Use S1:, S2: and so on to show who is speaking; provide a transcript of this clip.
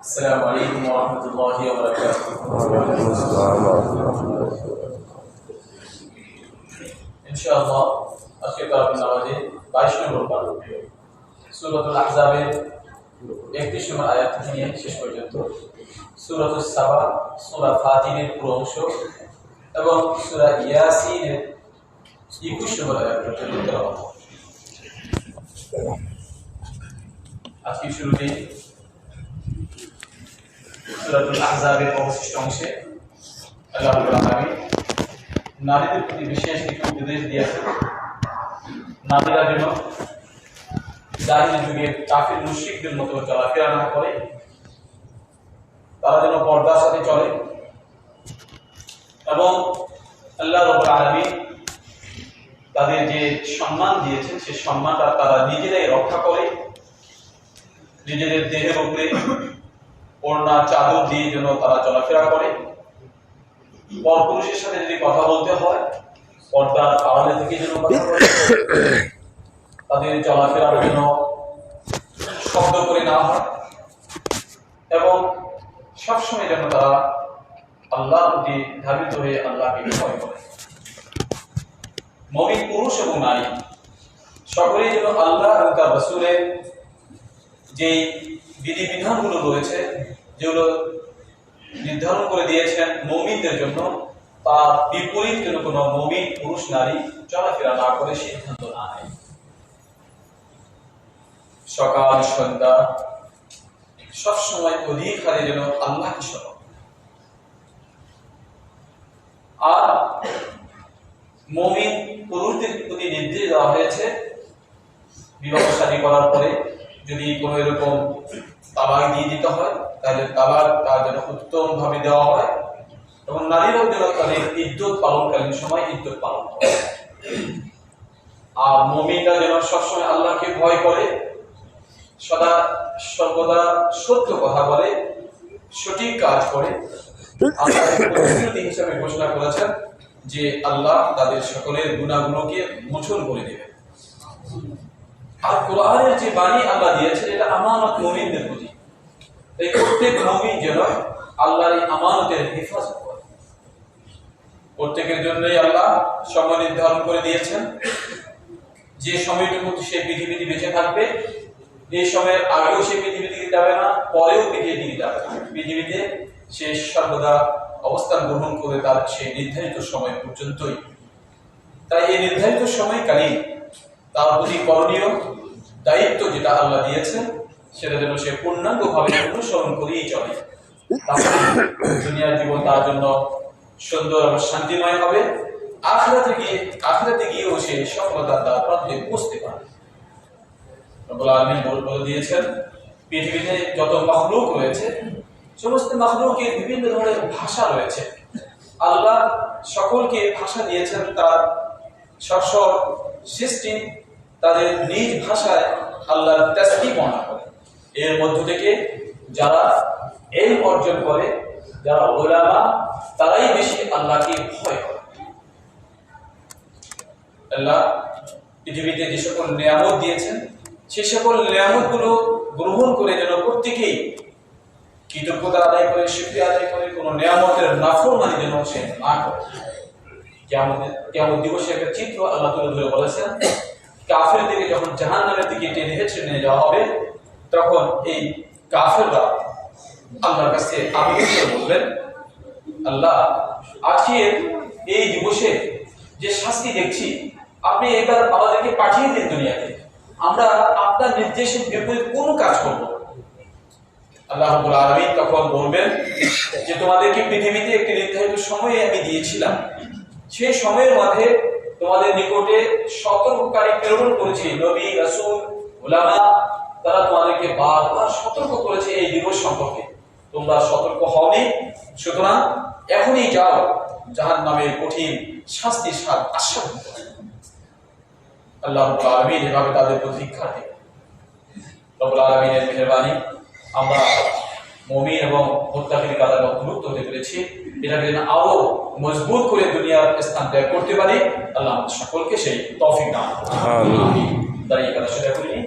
S1: السلام عليكم ورحمة الله وبركاته
S2: ওয়ালাইকুম আসসালাম ওয়া রাহমাতুল্লাহ
S1: ইনশাআল্লাহ আজকে তারাবির নামাজে বাইশ নম্বর পাঠ সুরাতুল আহজাবের একত্রিশ নম্বর আয়াত থেকে নিয়ে শেষ পর্যন্ত সুরাতুল সাবা সুরা ফাতিনের পুরো অংশ এবং সুরা ইয়াসিনের একুশ নম্বর আয়াত পর্যন্ত তেলাওয়াত হবে। আজকে শুরুতে সুরাতুল আহজাবের অবশিষ্ট অংশে আল্লাহ আলামিন নারীদের প্রতি বিশেষ কিছু উপদেশ নারীরা যেন যুগে কাফির মুশরিকদের মতো চলাফেরা না করে, তারা যেন পর্দার সাথে চলে এবং আল্লাহ রব আলমী তাদের যে সম্মান দিয়েছেন সেই সম্মানটা তারা নিজেরাই রক্ষা করে নিজেদের দেহের উপরে ওড়না, চাদর দিয়ে যেন তারা চলাফেরা করে। পরপুরুষের সাথে যদি কথা বলতে হয়, পর্দার আড়ালে থেকে যেন। তাদের চলাফেরার জন্য শব্দ করে না হয়। এবং সবসময় যেন তারা আল্লাহর প্রতি ধাবিত হয়ে আল্লাহকে ভয় করে। মমিন পুরুষ এবং নারী, সকলেই যেন আল্লাহ এবং তার রসুলের যে বিধিবিধানগুলো রয়েছে, যেগুলো নির্ধারণ করে দিয়েছেন মমিনদের জন্য তার বিপরীত যেন কোনো মমিন, পুরুষ, নারী চলাফেরা না করে সিদ্ধান্ত না নেয়। সকাল, সন্ধ্যা, সবসময় অধিক হারে যেন আল্লাহকে স্মরণ আর মমিন, পুরুষদের প্রতি নির্দেশ দেওয়া হয়েছে, বিবাহ শাদী করার পরে যদি কোনো এরকম তালাক দিয়ে দিতে হয়, তাহলে তালাক তার যেন উত্তম ভাবে দেওয়া হয় এবং নারীরাও যেন তাদের ইদ্যুৎ পালনকালীন সময় ইদ্যুৎ পালন করে। আর মমিনরা যেন সবসময় আল্লাহকে ভয় করে, সদা সর্বদা সত্য কথা বলে, সঠিক কাজ করে। হিসাবে ঘোষণা করেছেন যে আল্লাহ তাদের সকলের গুণাগুলোকে মোচন করে দেবেন। আর কোরআনের যে বাণী আল্লাহ দিয়েছেন, এটা আমানত মুমিনদের প্রতি। তাই প্রত্যেক মুমিন যেন আল্লাহর এই আমানতের হেফাজত করে। প্রত্যেকের জন্যই আল্লাহ সময় নির্ধারণ করে দিয়েছেন। যে সময়টুকু সে পৃথিবীতে বেঁচে থাকবে, এই সময়ের আগেও সে পৃথিবী থেকে যাবে না, পরেও পৃথিবী থেকে যাবে পৃথিবীতে সে সর্বদা অবস্থান গ্রহণ করে তার সে নির্ধারিত সময় পর্যন্তই। তাই এই নির্ধারিত সময়কালীন তার প্রতি করণীয় দায়িত্ব যেটা আল্লাহ দিয়েছেন, সেটা যেন সে পূর্ণাঙ্গ ভাবে অনুসরণ করেই চলে। দুনিয়ার জীবন তার জন্য সুন্দর এবং শান্তিময় হবে। আখড়াতে গিয়ে আখড়াতে গিয়েও সে সফলতার দ্বার প্রান্তে পৌঁছতে পারে রব্বুল বলে দিয়েছেন, পৃথিবীতে যত মখলুক রয়েছে, সমস্ত মখলুকের বিভিন্ন ধরনের ভাষা রয়েছে। আল্লাহ সকলকে ভাষা দিয়েছেন তার সব সৃষ্টি তাদের নিজ ভাষায় আল্লাহর তাসবিহ বর্ণনা করে। এর মধ্য থেকে যারা এই অর্জন করে, যারা ওলামা, তারাই বেশি আল্লাহকে ভয় করে। আল্লাহ পৃথিবীতে যে সকল নিয়ামত দিয়েছেন, সে সকল নিয়ামতগুলো গ্রহণ করে যেন প্রত্যেকেই কৃতজ্ঞতা আদায় করে, শুক্রিয়া আদায় করে, কোনো নিয়ামতের নাফরমানি যেন সে না করে। কেমন দিবসে একটা চিত্র আল্লাহ তুলে ধরে বলেছেন দিকে যখন জাহান দিকে টেনে হেঁচড়ে নিয়ে যাওয়া হবে, তখন এই কাফেররা আল্লাহর কাছে আবেদন করে বলবেন, আল্লাহ, আজকের এই দিবসে যে শাস্তি দেখছি, আপনি এবার আমাদেরকে পাঠিয়ে দিন দুনিয়াতে। আমরা আপনার নির্দেশের বিপরীত কোন কাজ করব আল্লাহ আলামিন তখন বলবেন যে, তোমাদেরকে পৃথিবীতে একটি নির্ধারিত সময়ে আমি দিয়েছিলাম। সেই সময়ের মধ্যে তোমাদের নিকটে সতর্ককারী প্রেরণ করেছি। নবী, রাসূল, উলামা, তারা তোমাদেরকে বারবার সতর্ক করেছে এই দিবস সম্পর্কে। তোমরা সতর্ক হওনি। সুতরাং এখনই যাও। জাহান নামের কঠিন শাস্তির স্বাদ করো। আল্লাহ আলামিন এভাবে তাদের প্রতি শিক্ষা দেন। রব্বুল আলামিনের আমরা মমিন এবং মুত্তাকির কাতারে অন্তর্ভুক্ত হতে পেরেছি। এটাকে যেন আরও মজবুত করে দুনিয়ার স্থান ত্যাগ করতে পারি আল্লাহ সকলকে সেই তফিক দান
S2: তাই
S1: এই কথা সেটা করিনি